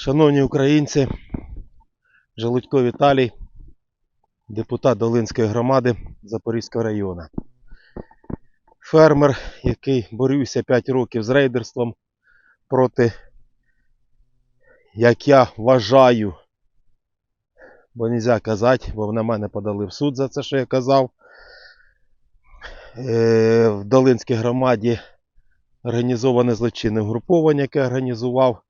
Шановні українці, Желудько Віталій, депутат Долинської громади Запорізького району. Фермер, який борюся 5 років з рейдерством проти, як я вважаю, бо не можна казати, бо на мене подали в суд за це, що я казав. Е, В Долинській громаді організоване злочинне угруповання, яке організував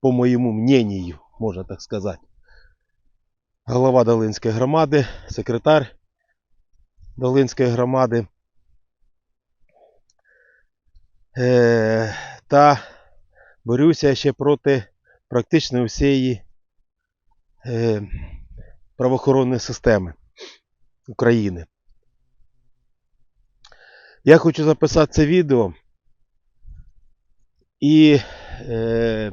по моєму мнению, можна так сказати. Голова Долинської громади, секретар Долинської громади. Е, та борюся ще проти практично всієї е, правоохоронної системи України. Я хочу записати це відео і е,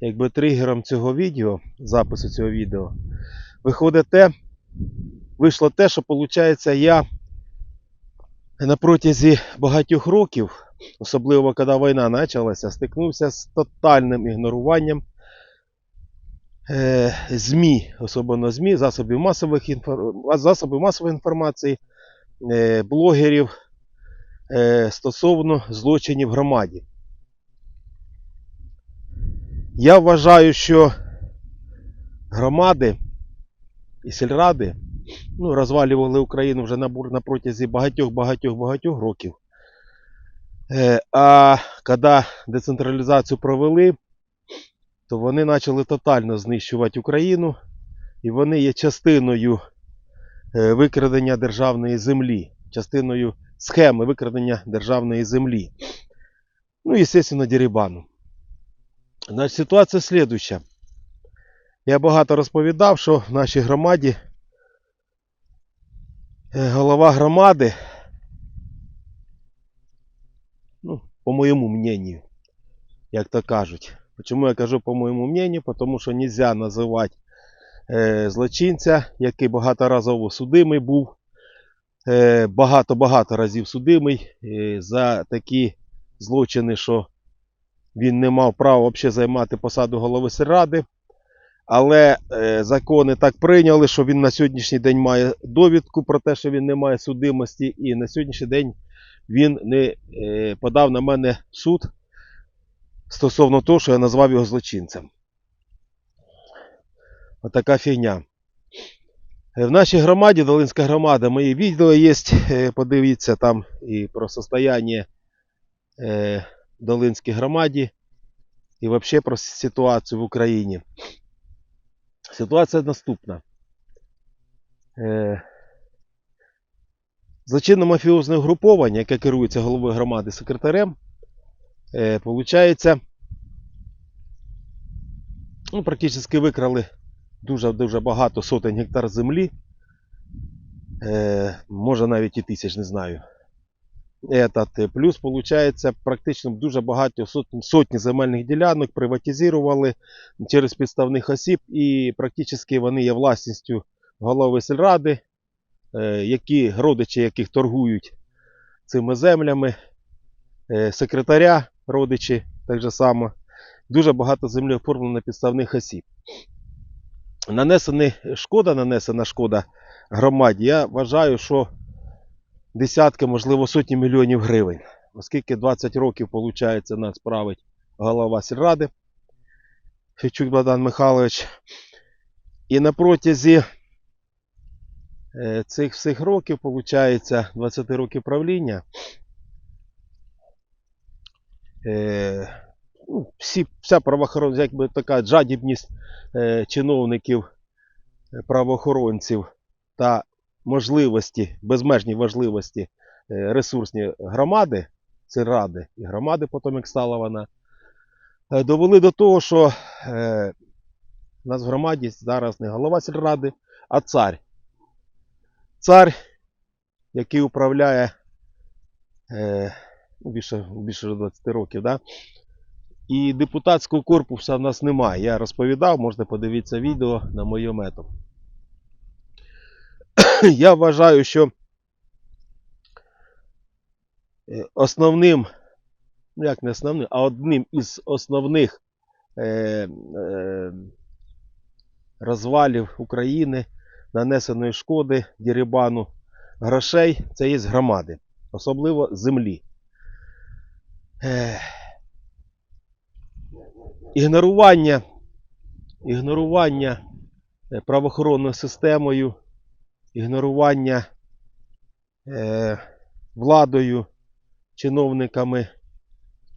якби тригером цього відео, запису цього відео, виходить те, вийшло те, що виходить, я на протязі багатьох років, особливо коли війна почалася, стикнувся з тотальним ігноруванням е, ЗМІ, особливо ЗМІ, засобів, масових інфор... засобів масової інформації, е, блогерів е, стосовно злочинів громаді. Я вважаю, що громади і сільради ну, розвалювали Україну вже на, протязі багатьох-багатьох-багатьох років. Е, а коли децентралізацію провели, то вони почали тотально знищувати Україну, і вони є частиною е, викрадення державної землі, частиною схеми викрадення державної землі. Ну і, звісно, дерибану. Значить, ситуація слідуюча. Я багато розповідав, що в нашій громаді е, голова громади, ну, по моєму мнению, як то кажуть. Чому я кажу по моєму мнению? Тому що нельзя називати е, злочинця, який багаторазово судимий був, е, багато-багато разів судимий за такі злочини, що він не мав права взагалі займати посаду голови сільради. Але е, закони так прийняли, що він на сьогоднішній день має довідку про те, що він не має судимості, і на сьогоднішній день він не е, подав на мене суд стосовно того, що я назвав його злочинцем. Отака фігня. Е, В нашій громаді, Долинська громада, мої відео є, подивіться там і про состояние в Долинській громаді, і взагалі про ситуацію в Україні. Ситуація наступна. Е, Злочинно-мафіозне угруповання, яке керується головою громади секретарем, е, получається, ну, практично викрали дуже-дуже багато сотень гектар землі. Е, може навіть і тисяч, не знаю. Этот, е, плюс, получається, практично дуже багато сотні земельних ділянок приватизували через підставних осіб, і практично вони є власністю голови сільради, е, які, родичі яких торгують цими землями, е, секретаря, родичі так же само. Дуже багато землі оформлено на підставних осіб. Нанесена шкода, нанесена шкода громаді, я вважаю, що десятки, можливо, сотні мільйонів гривень. Оскільки 20 років, виходить, нас править голова сільради Фічук Богдан Михайлович. І на протязі е, цих всіх років, виходить, 20 років правління, е, ну, всі, вся правоохоронна, якби така жадібність е, чиновників, правоохоронців та можливості, безмежні важливості е, ресурсні громади, сільради і громади, стала вона, е, довели до того, що е, у нас в громаді зараз не голова сільради, а цар. Цар, який управляє е, ну, більше, більше 20 років, да? і депутатського корпусу в нас немає. Я розповідав, можете подивитися відео на моєму мету. Я вважаю, що е, основним ну як не основним, а одним із основних е, е, розвалів України, нанесеної шкоди Дірібану грошей, це є громади, особливо землі. Е, ігнорування, ігнорування е, правоохоронною системою, ігнорування е, владою, чиновниками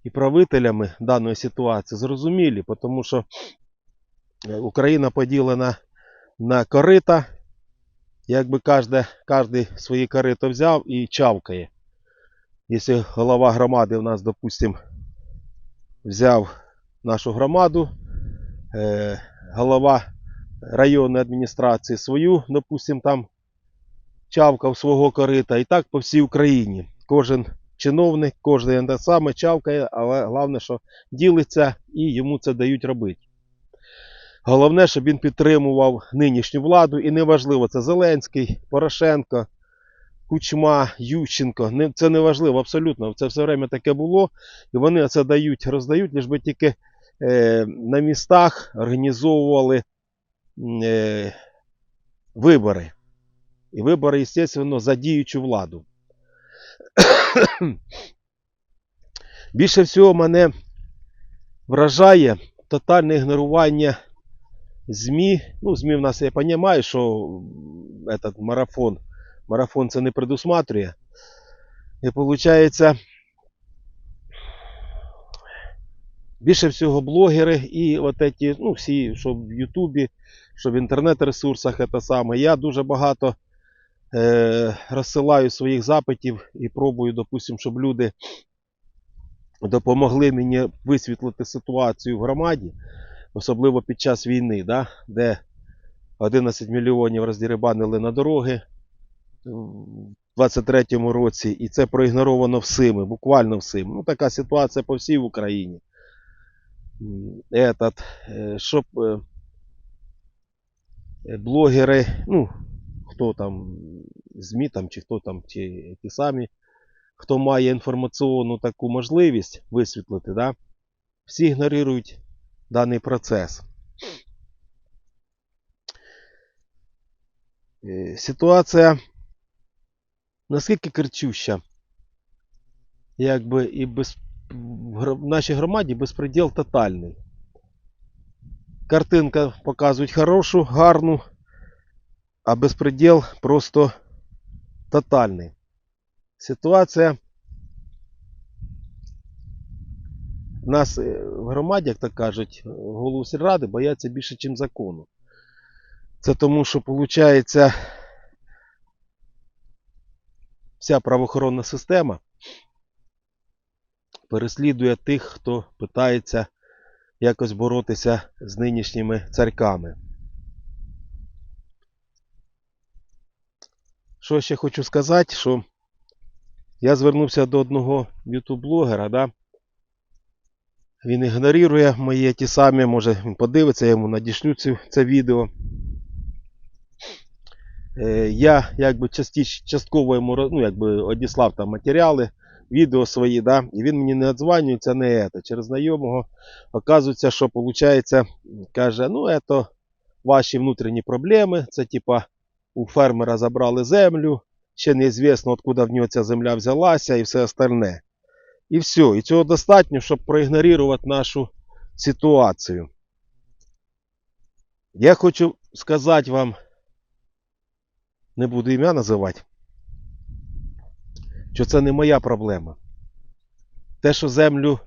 і правителями даної ситуації зрозумілі, тому що е, Україна поділена на корита, якби кожне, кожний свої корито взяв і чавкає. Якщо голова громади у нас, допустим, взяв нашу громаду, е, голова районної адміністрації свою, допустим, там чавкав свого корита, і так по всій Україні. Кожен чиновник, кожен те саме чавкає, але головне, що ділиться і йому це дають робити. Головне, щоб він підтримував нинішню владу, і неважливо, це Зеленський, Порошенко, Кучма, Ющенко. Це не важливо абсолютно. Це все время таке було. І вони це дають, роздають, лише би тільки е, на містах організовували е, вибори. І вибори, звісно, за діючу владу. Більше всього мене вражає тотальне ігнорування ЗМІ. Ну, ЗМІ в нас я розумію, що этот марафон, марафон це не предусматрює. І виходить, більше всього блогери і от эти, ну, всі, що в Ютубі, що в інтернет-ресурсах, це саме. Я дуже багато е, розсилаю своїх запитів і пробую, допустим, щоб люди допомогли мені висвітлити ситуацію в громаді, особливо під час війни, да, де 11 мільйонів роздірибанили на дороги в 23-му році, і це проігноровано всіми, буквально всім. Ну, така ситуація по всій Україні. Этот, е, щоб е, блогери, ну, хто там, ЗМІ там, чи хто там, чи ті самі, хто має інформаційну таку можливість висвітлити, да, всі ігнорують даний процес. Е, Ситуація наскільки кричуща, якби і без, в нашій громаді безпреділ тотальний. Картинка показують хорошу, гарну, а безпреділ просто тотальний. Ситуація нас е, в громаді, як то кажуть, голову сільради бояться більше, ніж закону. Це тому, що виходить, вся правоохоронна система переслідує тих, хто питається якось боротися з нинішніми царьками. Що ще хочу сказати, що я звернувся до одного ютуб-блогера, да? він ігнорує мої ті самі, може він подивиться, я йому надішлю це відео. Е, я якби частіч, частково йому ну, якби одіслав там матеріали, відео свої, да, і він мені не відзванюється, не це. Через знайомого оказується, що виходить, каже, ну, це ваші внутрішні проблеми, це типа у фермера забрали землю, ще неізвісно, откуда в нього ця земля взялася і все остальне. І все. І цього достатньо, щоб проігнорувати нашу ситуацію. Я хочу сказати вам, не буду ім'я називати, що це не моя проблема. Те, що землю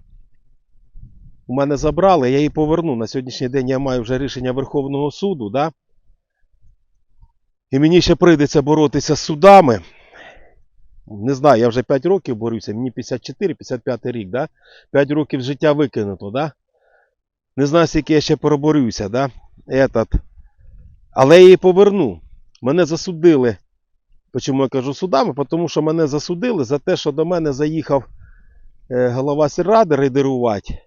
у мене забрали, я її поверну. На сьогоднішній день я маю вже рішення Верховного суду, да? І мені ще прийдеться боротися з судами. Не знаю, я вже 5 років борюся, мені 54-55 рік, да? 5 років життя викинуто, да? Не знаю, скільки я ще проборюся, да? Этот. Але я її поверну. Мене засудили. Чому я кажу судами? Тому що мене засудили за те, що до мене заїхав е, голова сільради рейдерувати.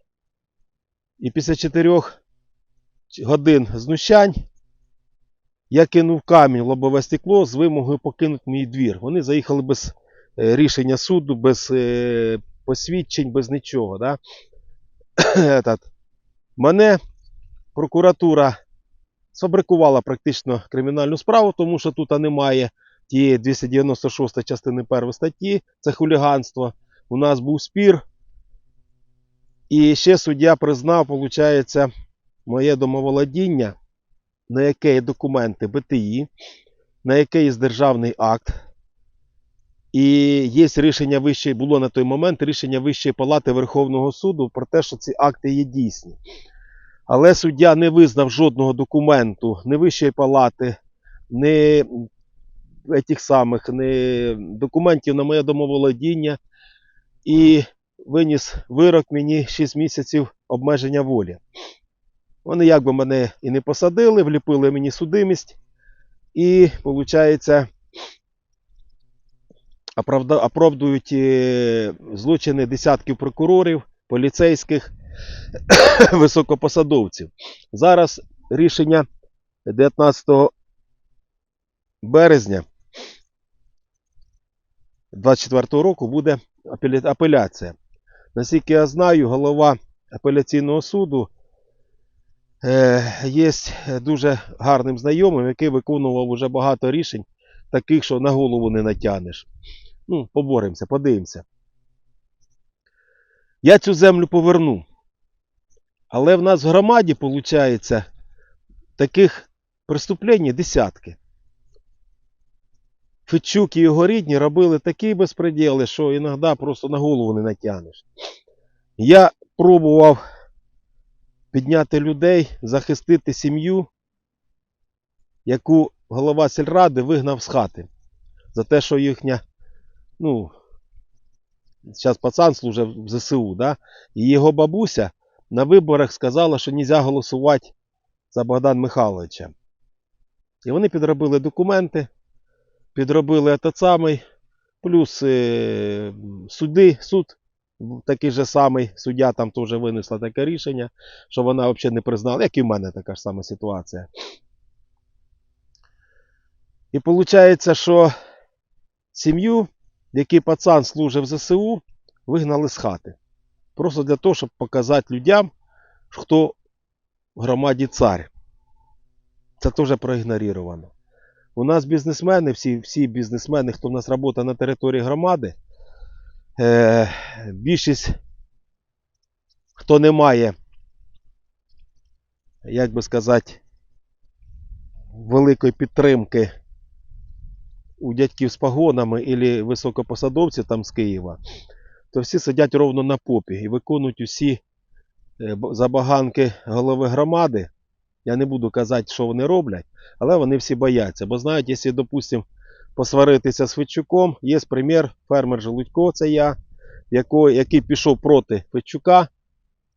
І після 4 годин знущань я кинув камінь лобове стекло з вимогою покинути мій двір. Вони заїхали без е, рішення суду, без е, посвідчень, без нічого. Да? Мене прокуратура сфабрикувала практично кримінальну справу, тому що тут немає тієї 296 частини 1 статті, це хуліганство. У нас був спір. І ще суддя признав, виходить, моє домоволодіння, на яке є документи БТІ, на яке є державний акт. І є рішення вищої, було на той момент рішення Вищої палати Верховного суду про те, що ці акти є дійсні. Але суддя не визнав жодного документу ні Вищої палати, ні этих самих, ні документів на моє домоволодіння і виніс вирок мені 6 місяців обмеження волі. Вони якби мене і не посадили, вліпили мені судимість. І, виходить, оправдують е, злочини десятків прокурорів, поліцейських, високопосадовців. Зараз рішення 19 березня 24 року буде апеляція. Наскільки я знаю, голова апеляційного суду є дуже гарним знайомим, який виконував уже багато рішень, таких, що на голову не натягнеш. Ну, поборемося, подивимося. Я цю землю поверну. Але в нас в громаді, виходить, таких преступлень десятки. Федчук і його рідні робили такі безпреділи, що іноді просто на голову не натягнеш. Я пробував підняти людей, захистити сім'ю, яку голова сільради вигнав з хати. За те, що їхня, ну, зараз пацан служить в ЗСУ, да? і його бабуся на виборах сказала, що не можна голосувати за Богдан Михайловича. І вони підробили документи, підробили самий, плюс е, суди, суд такий же самий, суддя там теж винесла таке рішення, що вона взагалі не признала, як і в мене така ж сама ситуація. І виходить, що сім'ю, в якій пацан служив в ЗСУ, вигнали з хати. Просто для того, щоб показати людям, хто в громаді цар. Це теж проігноровано. У нас бізнесмени, всі, всі бізнесмени, хто в нас працює на території громади, е, більшість, хто не має, як би сказати, великої підтримки у дядьків з погонами або високопосадовців там з Києва, то всі сидять ровно на попі і виконують усі е, забаганки голови громади. Я не буду казати, що вони роблять, але вони всі бояться. Бо знають, якщо, допустимо, посваритися з Федчуком, є примір, фермер Желудько, це я, який пішов проти Федчука,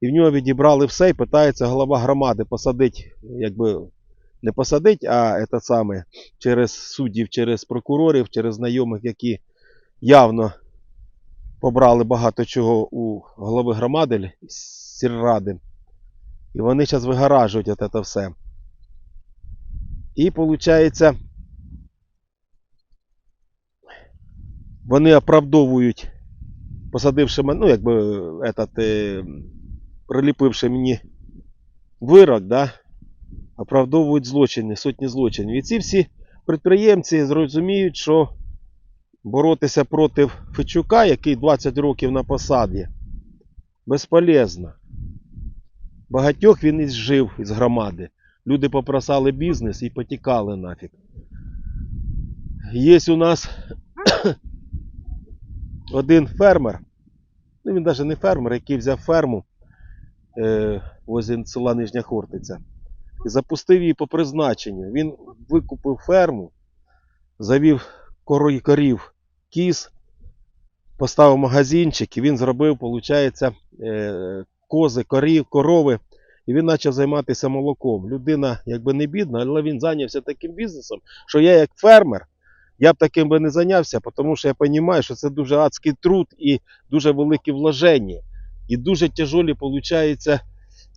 і в нього відібрали все, і питається голова громади посадити, якби не посадити, а це саме через суддів, через прокурорів, через знайомих, які явно побрали багато чого у голови громади, сільради. І вони зараз вигаражують це все. І виходить, вони оправдовують, посадивши мене, ну, якби этот, е, приліпивши мені вирок, да, оправдовують злочини, сотні злочинів. І ці всі підприємці зрозуміють, що боротися проти Фечука, який 20 років на посаді, безполезно. Багатьох він із жив із громади. Люди попросали бізнес і потікали нафіг. Є у нас один фермер, ну він навіть не фермер, який взяв ферму е, возле села Нижня Хортиця і запустив її по призначенню. Він викупив ферму, завів корой корів кіз, поставив магазинчик і він зробив, виходить, е, кози, корів, корови. І він почав займатися молоком. Людина якби не бідна, але він зайнявся таким бізнесом, що я як фермер, я б таким би не зайнявся, тому що я розумію, що це дуже адський труд і дуже великі вложення. І дуже тяжолі, виходить,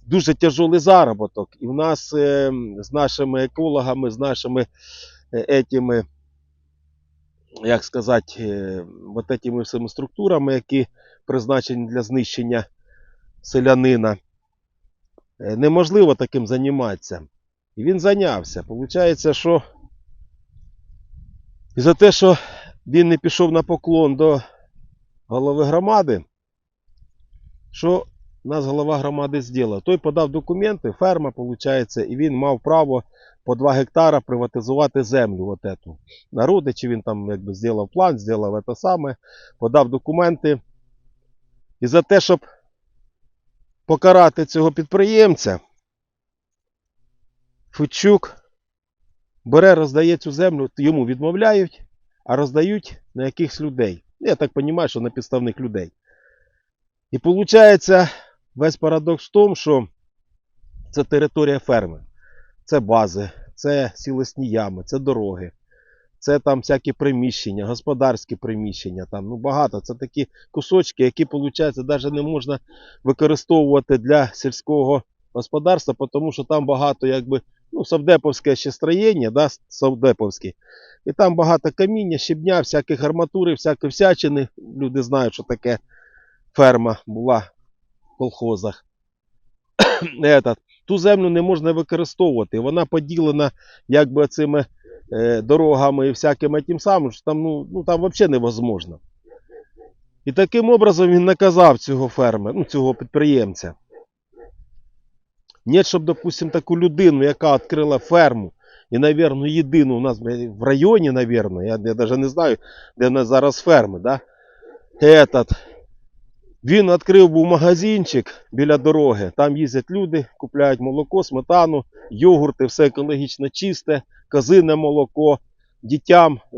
дуже тяжолий заробіток. І в нас е, з нашими екологами, з нашими е, етими, як сказати, е, вот этими всіми структурами, які призначені для знищення селянина. Неможливо таким займатися. І він зайнявся. Получається, що і за те, що він не пішов на поклон до голови громади, що нас голова громади зробив? Той подав документи, ферма, виходить, і він мав право по 2 гектара приватизувати землю. От эту. Народи, чи він там якби зробив план, зробив це саме, подав документи. І за те, щоб покарати цього підприємця, Фучук бере, роздає цю землю, йому відмовляють, а роздають на якихось людей. Ну, Я так розумію, що на підставних людей. І виходить, весь парадокс в тому, що це територія ферми, це бази, це сілесні ями, це дороги, це там всякі приміщення, господарські приміщення, там ну багато. Це такі кусочки, які, виходить, навіть не можна використовувати для сільського господарства, тому що там багато якби ну, совдеповське ще строєння, да, совдеповське. І там багато каміння, щебня, всяких арматури, всякої всячини. Люди знають, що таке ферма була в колхозах. Этот. Ту землю не можна використовувати. Вона поділена якби цими е, дорогами і всяким тим самим, що там, ну, ну, там взагалі невозможно. І таким образом він наказав цього фермера, ну, цього підприємця. Ні, щоб, допустим, таку людину, яка відкрила ферму, і, напевно, єдину у нас в районі, напевно, я, я навіть не знаю, де в нас зараз ферми, да? Этот, він відкрив був магазинчик біля дороги. Там їздять люди, купляють молоко, сметану, йогурти, все екологічно чисте, козине молоко. Дітям е,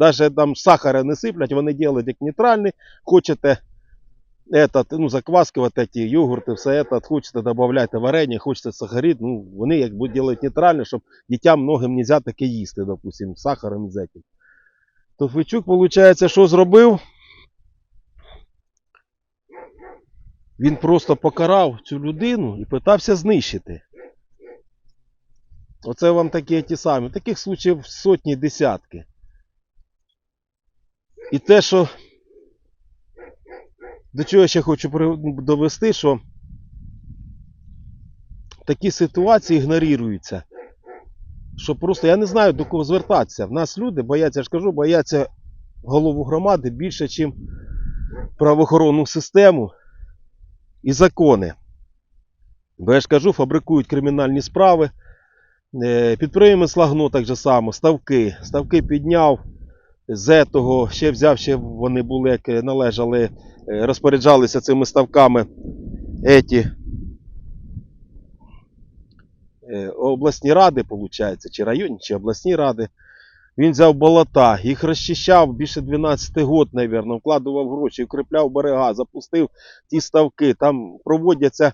навіть там сахара не сиплять, вони роблять як нейтральний. Хочете этот, ну, закваски, вот эти йогурти, все это, хочете додавати варення, хочете сахарит, ну, вони як будуть робити нейтрально, щоб дітям многим не можна таке їсти, допустим, з сахаром і з этим. То Фичук, виходить, що зробив? Він просто покарав цю людину і питався знищити. Оце вам такі ті самі. Таких случаїв сотні десятки. І те, що до чого я ще хочу довести, що такі ситуації ігноруються. Що просто я не знаю до кого звертатися. В нас люди бояться, я ж кажу, бояться голову громади більше, ніж правоохоронну систему і закони. Бо я ж кажу, фабрикують кримінальні справи. Е, Підприємець Лагно так же само, ставки. Ставки підняв. З того ще взяв, ще вони були, як належали, розпоряджалися цими ставками еті е, обласні ради, виходить, чи районні, чи обласні ради. Він взяв болота, їх розчищав більше 12 год, мабуть, вкладував гроші, укріпляв берега, запустив ті ставки. Там проводяться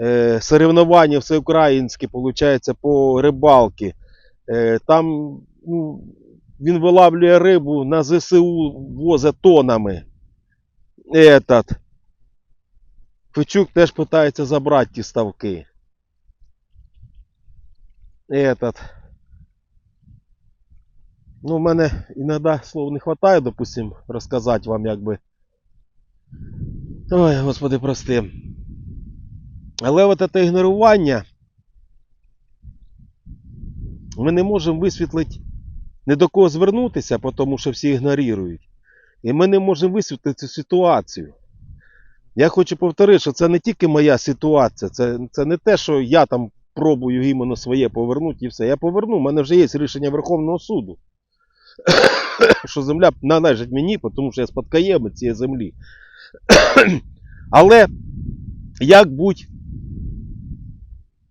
е, соревнування всеукраїнські, виходить, по рибалки. Е, там ну, він вилавлює рибу на ЗСУ возить тонами. Этот. Фичук теж питається забрати ті ставки. Этот. Ну, в мене іноді слов не вистачає, допустим, розказати вам, як би. Ой, господи, прости. Але от це ігнорування ми не можемо висвітлити не до кого звернутися, тому що всі ігнорують. І ми не можемо висвітлити цю ситуацію. Я хочу повторити, що це не тільки моя ситуація, це, це не те, що я там пробую іменно своє повернути і все. Я поверну, у мене вже є рішення Верховного суду. що земля належить мені, тому що я спадкоємець цієї землі. Але як будь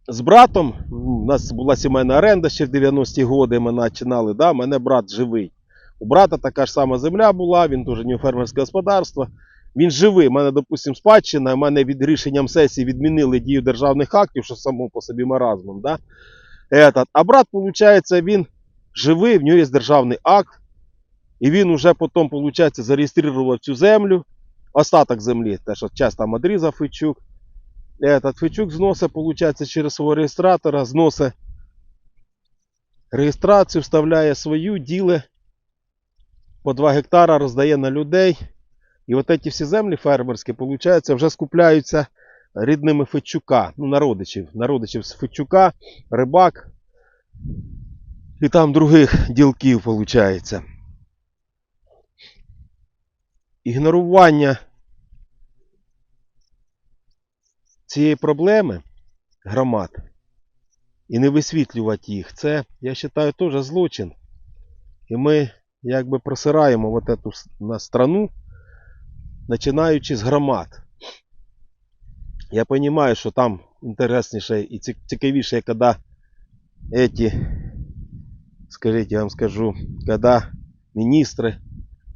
з братом, у нас була сімейна оренда ще в 90-ті роки, ми починали, да, мене брат живий. У брата така ж сама земля була, він теж не фермерське господарство. Він живий. У мене, допустимо, спадщина, у мене від рішенням сесії відмінили дію державних актів, що само по собі маразмом. Да? Этот. А брат, виходить, він живий, в нього є державний акт. І він вже потім, виходить, зареєстрував цю землю, остаток землі, те, що час там одрізав Фичук. Этот Фичук зносить, виходить, через свого реєстратора, зносить реєстрацію, вставляє свою, діле по 2 гектара роздає на людей. І от ці всі землі фермерські, виходить, вже скупляються рідними Федчука, ну, народичів, народичів з Федчука, рибак і там других ділків, виходить. Ігнорування цієї проблеми громад і не висвітлювати їх, це, я вважаю, теж злочин. І ми якби просираємо вот эту на страну, починаючи з громад. Я розумію, що там інтересніше і цікавіше, коли эти, скажіть, я вам скажу, коли міністри,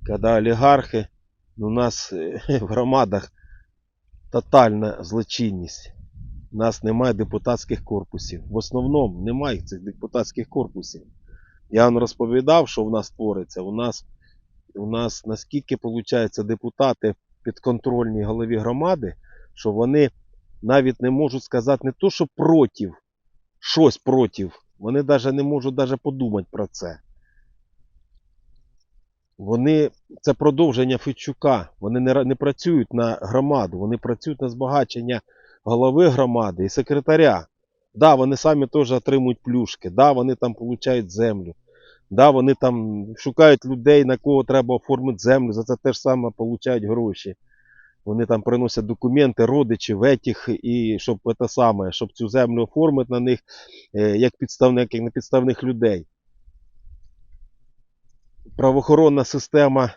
коли олігархи, у нас е, в громадах тотальна злочинність. У нас немає депутатських корпусів. В основному немає цих депутатських корпусів. Я вам розповідав, що в нас твориться. У нас, у нас наскільки виходить, депутати підконтрольні голові громади, що вони навіть не можуть сказати не то, що проти, щось проти. Вони навіть не можуть навіть подумати про це. Вони це продовження Федчука. Вони не, не працюють на громаду, вони працюють на збагачення голови громади і секретаря. Да, вони самі теж отримують плюшки, да, вони там получають землю. Да, вони там шукають людей, на кого треба оформити землю, за це теж саме получають гроші. Вони там приносять документи родичів, етіх, і щоб це саме, щоб цю землю оформити на них е, як підставник, як на підставних людей. Правоохоронна система,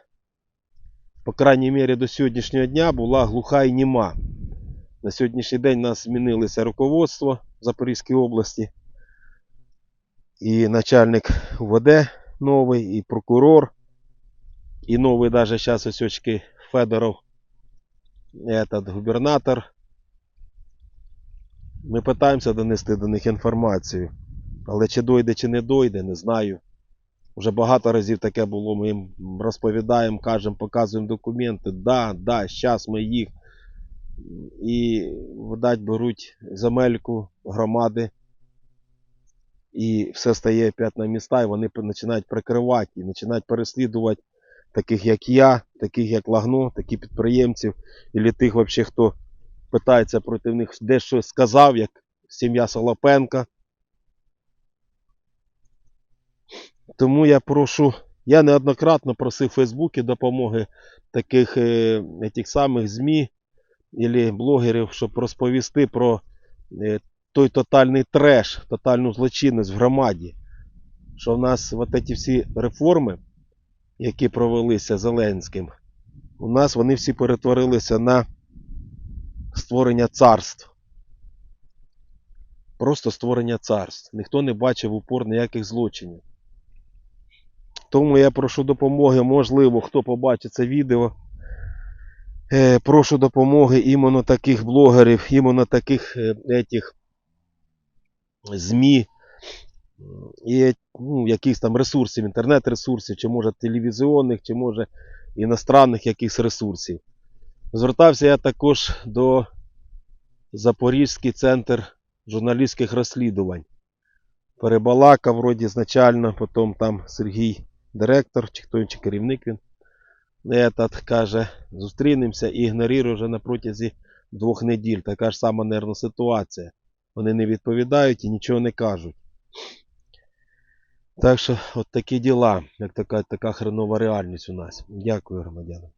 по крайній мірі, до сьогоднішнього дня була глуха і німа. На сьогоднішній день нас змінилося руководство в Запорізькій області. І начальник УВД новий, і прокурор, і новий даже зараз ось очки Федоров, этот губернатор. Ми питаємося донести до них інформацію. Але чи дойде, чи не дойде, не знаю. Вже багато разів таке було. Ми їм розповідаємо, кажемо, показуємо документи. Да, да, зараз ми їх. І, видать, беруть земельку громади. І все стає опять на міста, і вони починають прикривати і починають переслідувати таких, як я, таких, як Лагно, таких підприємців, і тих, вообще, хто питається проти них дещо сказав, як сім'я Солопенка. Тому я прошу, я неоднократно просив Фейсбуці допомоги таких е, самих ЗМІ або блогерів, щоб розповісти про е, той тотальний треш, тотальну злочинність в громаді. Що в нас от ці всі реформи, які провелися Зеленським, у нас вони всі перетворилися на створення царств. Просто створення царств. Ніхто не бачив упор ніяких злочинів. Тому я прошу допомоги, можливо, хто побачить це відео. Е, прошу допомоги іменно таких блогерів, іменно таких е, етих ЗМІ і ну, якихось там ресурсів, інтернет-ресурсів, чи може телевізіонних, чи може іностранних якихось ресурсів. Звертався я також до Запорізький центр журналістських розслідувань. Перебалакав вроді значально, потім там Сергій директор, чи хто чи керівник він. Этот каже, зустрінемося і ігнорує вже на протязі двох неділь. Така ж сама нервна ситуація. Вони не відповідають і нічого не кажуть. Так що, от такі діла, як така, така хренова реальність у нас. Дякую, громадяни.